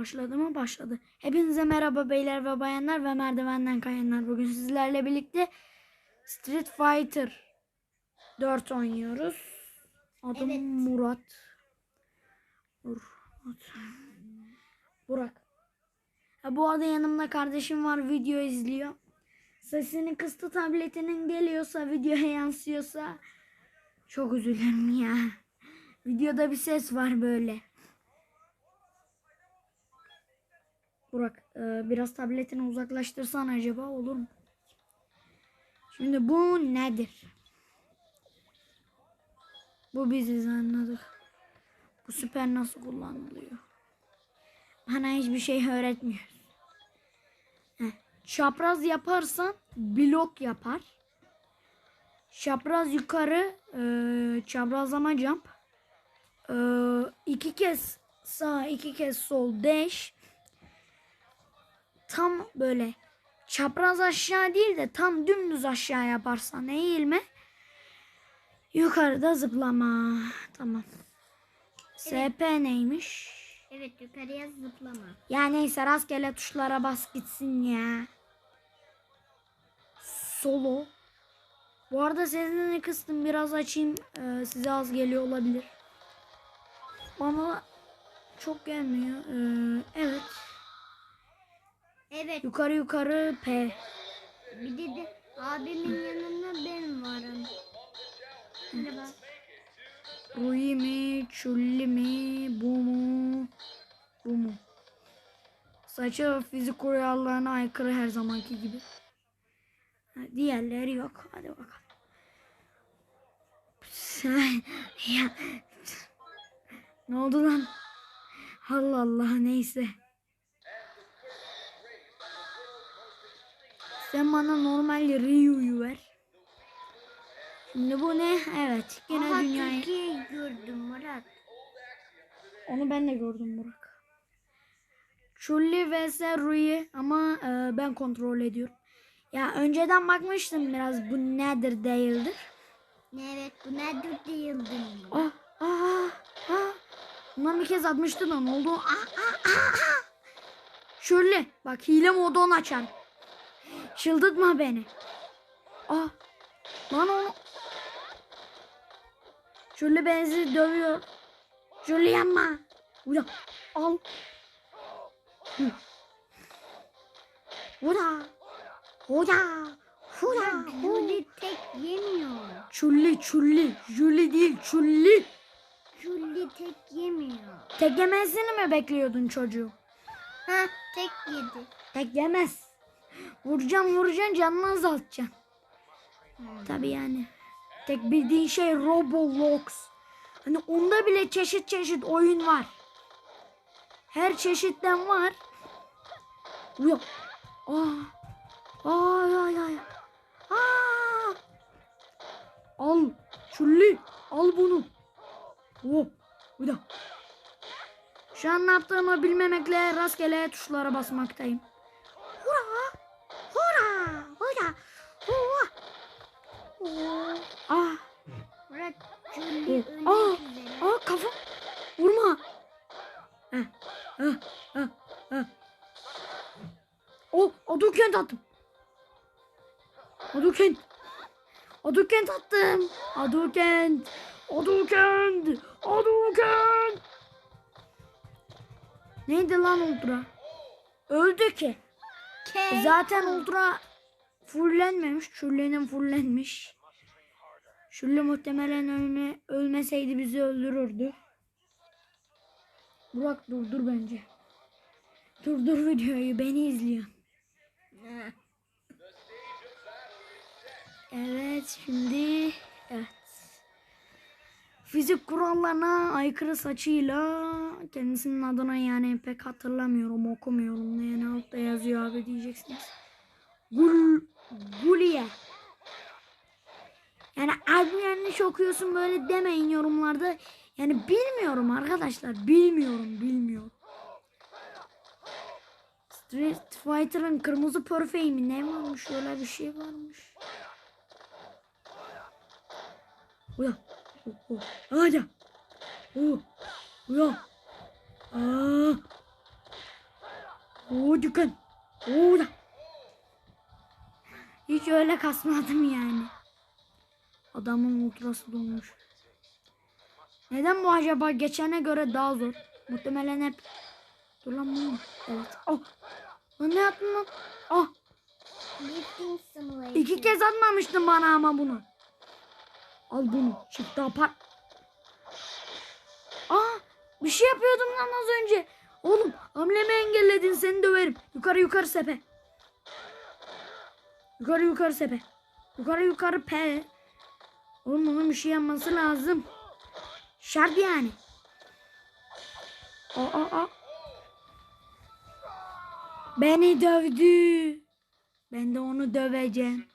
Başladı mı? Başladı. Hepinize merhaba beyler ve bayanlar ve merdivenden kayanlar. Bugün sizlerle birlikte Street Fighter 4 oynuyoruz. Adım Evet. Murat. Murat. Burak. Ha, bu arada yanımda kardeşim var video izliyor. Sesini kıstı tabletinin geliyorsa videoya yansıyorsa çok üzülürüm ya. Videoda bir ses var böyle. Burak e, biraz tabletini uzaklaştırsan acaba olur mu? Şimdi bu nedir? Bu biziz anladık. Bu süper nasıl kullanılıyor? Bana hiçbir şey öğretmiyor. Heh, Çapraz yaparsan blok yapar. Çapraz yukarı e, çaprazlama jump. E, iki kez sağ iki kez sol dash. Tam böyle çapraz aşağı değil de tam dümdüz aşağı yaparsan eğilme. Yukarıda zıplama. Tamam. SP neymiş? Evet yukarıya zıplama. Ya neyse rastgele tuşlara bas gitsin ya. Solo. Bu arada sesini kıstım biraz açayım. Ee, size az geliyor olabilir. Bana çok gelmiyor. Ee, evet. Evet Yukarı yukarı P. bir de, de abimin yanında ben varım. Bak. Rui mi? Chulli mi? Bu mu? Bu mu? Saçı ve fizik kurallarına aykırı her zamanki gibi. Diğerleri yok. Hadi bakalım. ya. Ne oldu lan? Allah Allah neyse. Sen bana normal Ryu'yu ver. Şimdi bu ne? Evet. Yine Aha dünyayı. Türkiye'yi gördüm Murat. Onu ben de gördüm Burak. Chulli vs Rui ama e, ben kontrol ediyorum. Ya önceden bakmıştım biraz bu nedir değildir. Evet bu nedir değildim. Ah ah ah. Bundan bir kez atmıştı da ne oldu? Ah ah ah ah. Chulli bak hile modunu açar. Çıldırtma beni. Ah. Lan onu. Chulli benzi dövüyor. Chulli yapma. Uyan. Al. Hı. Hura. Hura. Hura. Juli tek yemiyor. Chulli chulli. Juli değil chulli. Juli tek yemiyor. Tek yemesini mi bekliyordun çocuğu? Ha tek yedi. Tek yemez. Vuracaksın vuracaksın canını azaltacaksın. Tabi yani. Tek bildiğin şey Roblox. Hani onda bile çeşit çeşit oyun var. Her çeşitten var. Uyan. Ah. Ay ay ay. Aa. Al. Çulli. Al bunu. Hop. Bir daha. Şu an ne yaptığımı bilmemekle rastgele tuşlara basmaktayım. Hura! Ölmek Aa! Aa kafa! Vurma! Heh, heh, heh, heh. O, Adukent attım. Adukent. Adukent attım. Adukent. Adukent. Adukent. Neydi lan ultra? Öldü ki. K. Zaten ultra fullenmemiş. Şulle'nin fullenmiş. Şulle muhtemelen ölme, ölmeseydi bizi öldürürdü. Burak durdur bence. Durdur videoyu beni izliyor. Evet şimdi evet. Fizik kurallarına aykırı saçıyla kendisinin adına yani pek hatırlamıyorum okumuyorum ne altta yazıyor abi diyeceksiniz. Gul Guliye. Yani yanlış okuyorsun böyle demeyin yorumlarda. Yani bilmiyorum arkadaşlar bilmiyorum bilmiyorum. Street Fighter'ın kırmızı perfeği mi ne varmış öyle bir şey varmış. Uyan. Oh, oh. Hadi. Oh. Uyan. Aa. Oo. Oo da. Hiç öyle kasmadım yani. Adamın ultrası dolmuş. Neden bu acaba geçene göre daha zor? Muhtemelen hep... Dur lan bu mu? Evet. Oh. Lan ne yaptın lan? Oh. İki kez atmamıştın bana ama bunu. Al bunu. Çift apar. Aa, bir şey yapıyordum lan az önce. Oğlum hamlemi engelledin seni döverim. Yukarı yukarı sepe. Yukarı yukarı sepe. Yukarı yukarı pe. Oğlum onun bir şey yapması lazım. Şart yani. Aa, aa, aa. Beni dövdü. Ben de onu döveceğim.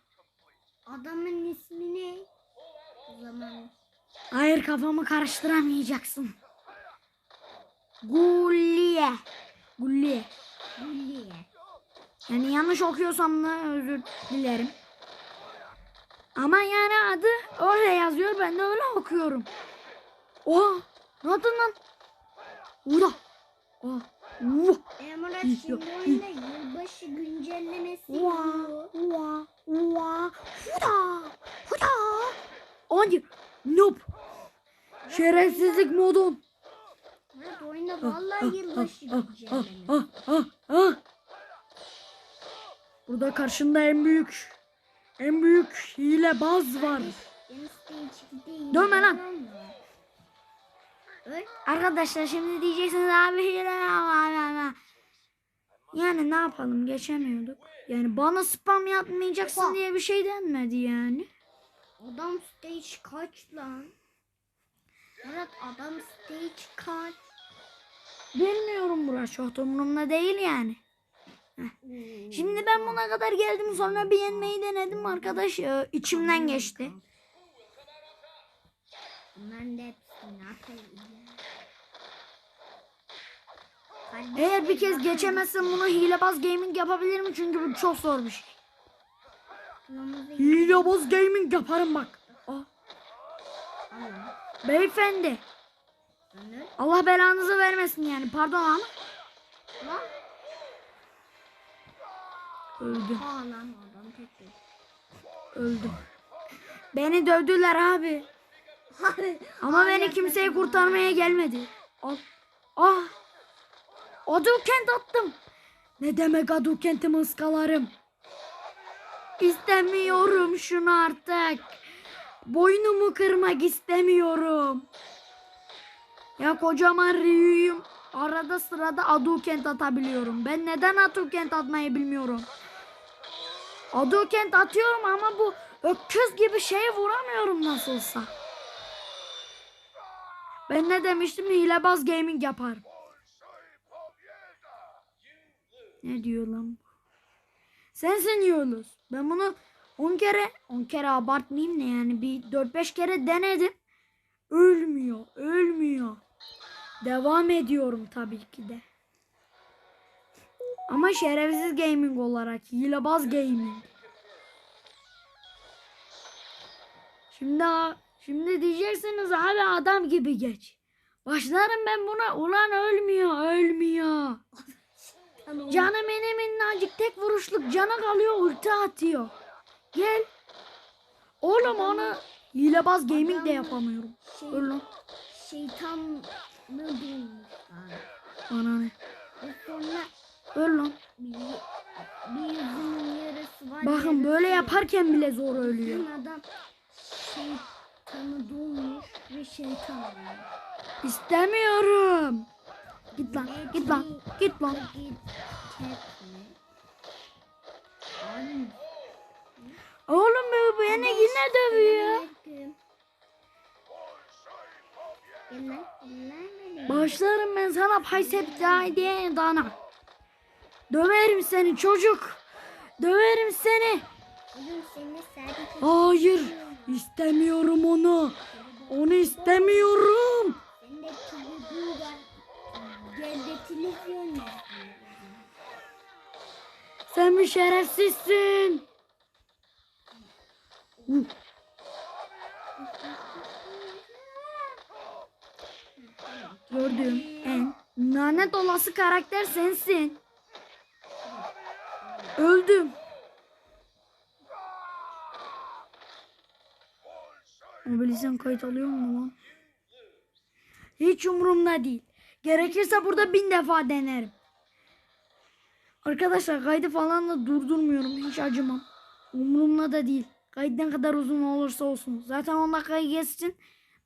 Adamın ismi ne? O zaman Hayır kafamı karıştıramayacaksın. Gulliye. Gulliye. Gulliye. Yani yanlış okuyorsam da özür dilerim. Ama yani adı öyle yazıyor ben de öyle okuyorum. Oha ne yaptın lan? Uda. Oh. Uh. Emrah İyi, şimdi oyunda yılbaşı güncellemesi yapıyor. Ua. Ua. Huda. Huda. Hadi. Nope. Şerefsizlik modun. Evet oyunda vallahi yılbaşı Ah, güncellemesi. ah, ah, ah. Burada karşında en büyük en büyük hilebaz var. Dönme lan. Arkadaşlar şimdi diyeceksiniz abi hile. Yani ne yapalım geçemiyorduk. Yani bana spam yapmayacaksın diye bir şey denmedi yani. Adam stage kaç lan? Murat adam stage kaç? Bilmiyorum burası çok da umurumda değil yani. Şimdi ben buna kadar geldim sonra bir yenmeyi denedim arkadaş içimden geçti. Bunların da hepsini atayım. Eğer bir kez geçemezsem bunu hilebaz gaming yapabilirim çünkü bu çok zor bir. Kırmızı Hilebaz gaming yaparım bak. Ah, beyefendi. Allah belanızı vermesin yani pardon ama öldüm Ha lan adam tek öldüm. Beni dövdüler abi. Ama beni kimseye kurtarmaya gelmedi. Al. Ah. Adukent attım. Ne demek Adukent'imi ıskalarım. İstemiyorum şunu artık. Boynumu kırmak istemiyorum. Ya kocaman Ryu'yum. Arada sırada Adukent atabiliyorum. Ben neden Adukent atmayı bilmiyorum. Adukent atıyorum ama bu öküz gibi şeye vuramıyorum nasılsa. Ben ne demiştim? Hilebaz gaming yaparım. Ne diyor lan? Sensin Yunus. Ben bunu 10 kere, 10 kere abartmayayım ne yani bir 4-5 kere denedim. Ölmüyor, ölmüyor. Devam ediyorum tabii ki de. Ama şerefsiz gaming olarak, hilebaz gaming. Şimdi şimdi diyeceksiniz abi adam gibi geç. Başlarım ben buna ulan ölmüyor ölmüyor. Canı benim minnacık tek vuruşluk canı kalıyor ulti atıyor. Gel. Oğlum onu hilebaz gaming de yapamıyorum. Şey, Öl lan. şeytan mı bulmuş. Bana ne? Sonra Öl lan. yarısı var. Bakın böyle yaparken bile zor ölüyor. Bütün adam şeytanı dolmuş ve şeytan oluyor. İstemiyorum. Git lan. Git lan. Git lan. Oğlum bu beni yine dövüyor. Başlarım ben sana paysep daha diye dana. Döverim seni çocuk. Döverim seni. Hayır. istemiyorum onu. Onu istemiyorum. Sen bir şerefsizsin. Gördüğüm en lanet olası karakter sensin. Öldüm. Mobilizasyon kayıt alıyor mu lan? Hiç umurumda değil. Gerekirse burada bin defa denerim. Arkadaşlar kaydı falan da durdurmuyorum. Hiç acımam. Umurumda da değil. Kayıt ne kadar uzun olursa olsun. Zaten 10 dakikayı geçsin.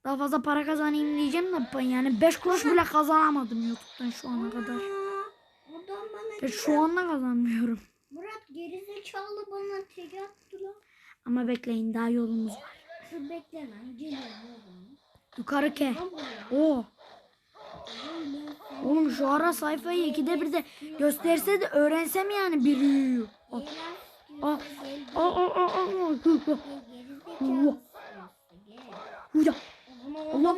Daha fazla para kazanayım diyeceğim de ben yani 5 kuruş bile kazanamadım YouTube'dan şu ana kadar. Ya şu anda kazanmıyorum. Gerizekalı bana tek attı lan. Ama bekleyin daha yolumuz var. Dur bekle lan geliyorum. Yukarı ke. Oo. Oğlum şu ara sayfayı ikide bir de gösterse de öğrensem yani bir yürüyor. Aa, Gel aa, lan, gel, gel, aa, aa, aa, aa. gel, gerizekalı. Gel. Huya. Allah.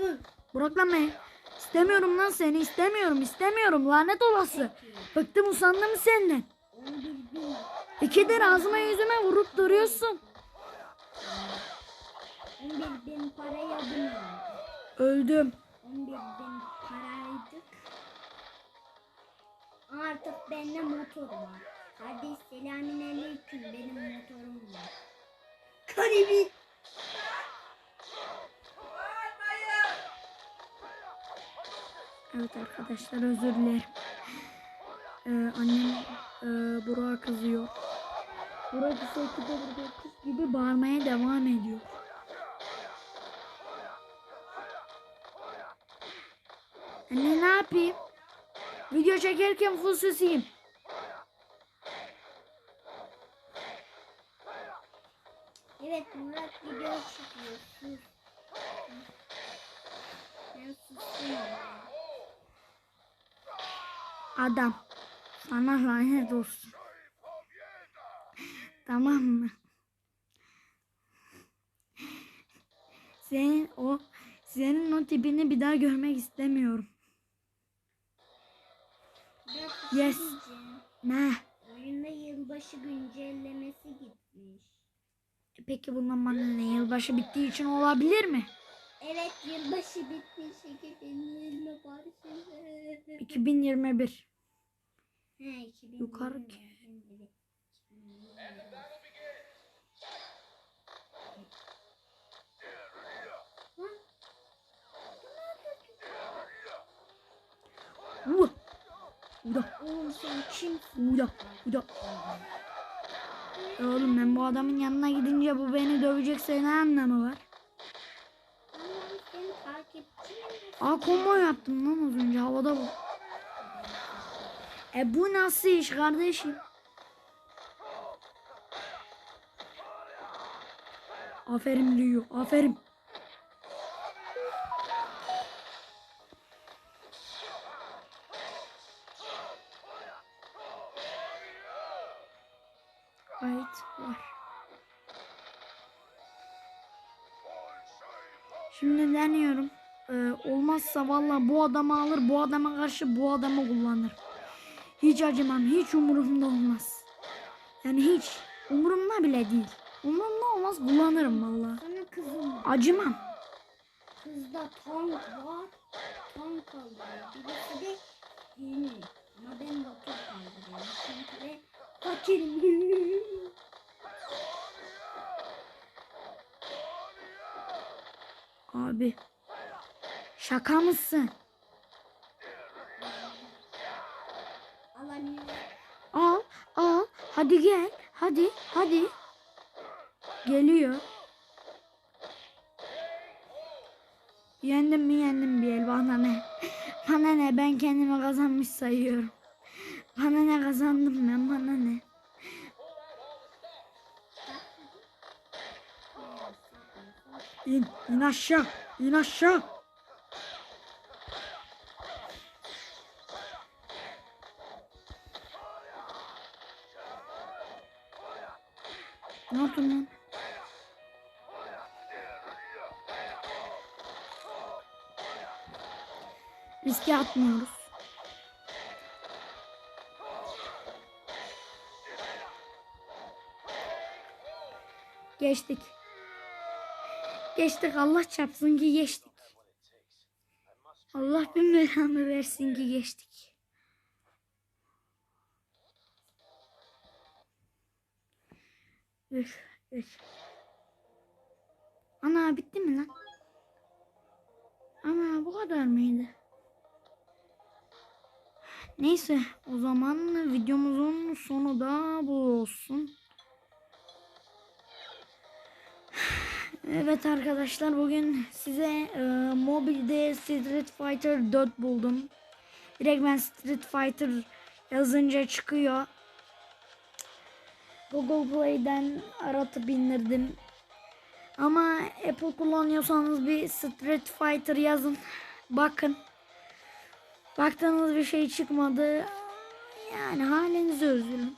Bırak lan beni. İstemiyorum lan seni istemiyorum istemiyorum lanet olası. Bıktım usandım senden. 11 bin. İkidir ağzıma yüzüme vurup duruyorsun. 11 bin paraya biniyorum. Öldüm. 11 bin paraydık. Artık bende motor var. Hadi selamünaleyküm benim motorum var. Karibi. Evet arkadaşlar özür dilerim. Ee, annem e, Burak'a kızıyor. İkide bir kız gibi bağırmaya devam ediyor. Anne ne yapayım? Video çekerken full sesiyim. Evet Murat video çıkıyor. Sus. Ben ya. Adam. Sana lanet olsun. Tamam mı? Senin o senin o tipini bir daha görmek istemiyorum. Yes. Ne? Oyunda yılbaşı güncellemesi gitmiş. Peki bundan bana ne? Yılbaşı bittiği için olabilir mi? Evet yılbaşı bitmiş 2020 barışı. 2021. He, 2021. Yukarı. 2021. Ula. Ula. Oğlum sen kimsin? Ula. Ula. Oğlum ben bu adamın yanına gidince bu beni dövecekse ne anlamı var? Aa combo yaptım lan az önce havada bu. E bu nasıl iş kardeşim? Aferin diyor. Aferin. Kayıt var. Şimdi deniyorum. Ee, olmazsa valla bu adamı alır, bu adama karşı bu adamı kullanır. Hiç acımam, hiç umurumda olmaz. Yani hiç umurumda bile değil. Umurumda olmaz, kullanırım valla. Sana kızım. Acımam. Kızda tank var. Tank kaldırıyor. Birisi de yeni. Ama ben motor kaldırıyorum. Çünkü de fakirim. Abi. Şaka mısın? Al, al. Hadi gel. Hadi, hadi. Geliyor. Yendim mi yendim bir el bana ne? Bana ne ben kendimi kazanmış sayıyorum. Bana ne kazandım ben bana ne? İn, in aşağı, in aşağı. Geçtik. Geçtik Allah çarpsın ki geçtik. Allah bin belanı versin ki geçtik. 3 3 Ana bitti mi lan? Ama bu kadar mıydı? Neyse o zaman videomuzun sonu da bu olsun. Evet arkadaşlar bugün size e, mobilde Street Fighter 4 buldum. Direkt ben Street Fighter yazınca çıkıyor. Google Play'den aratıp indirdim. Ama Apple kullanıyorsanız bir Street Fighter yazın. Bakın. Baktığınız bir şey çıkmadı. Yani halinize üzülün.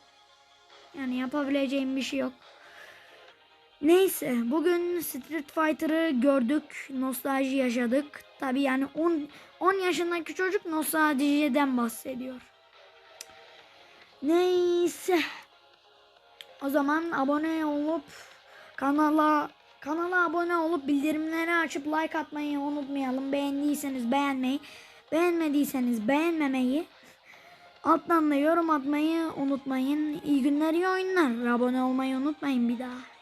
Yani yapabileceğim bir şey yok. Neyse bugün Street Fighter'ı gördük. Nostalji yaşadık. Tabi yani 10 10 yaşındaki çocuk nostaljiden bahsediyor. Neyse. O zaman abone olup kanala kanala abone olup bildirimleri açıp like atmayı unutmayalım. Beğendiyseniz beğenmeyi, beğenmediyseniz beğenmemeyi, alttan da yorum atmayı unutmayın. İyi günler, iyi oyunlar. Abone olmayı unutmayın bir daha.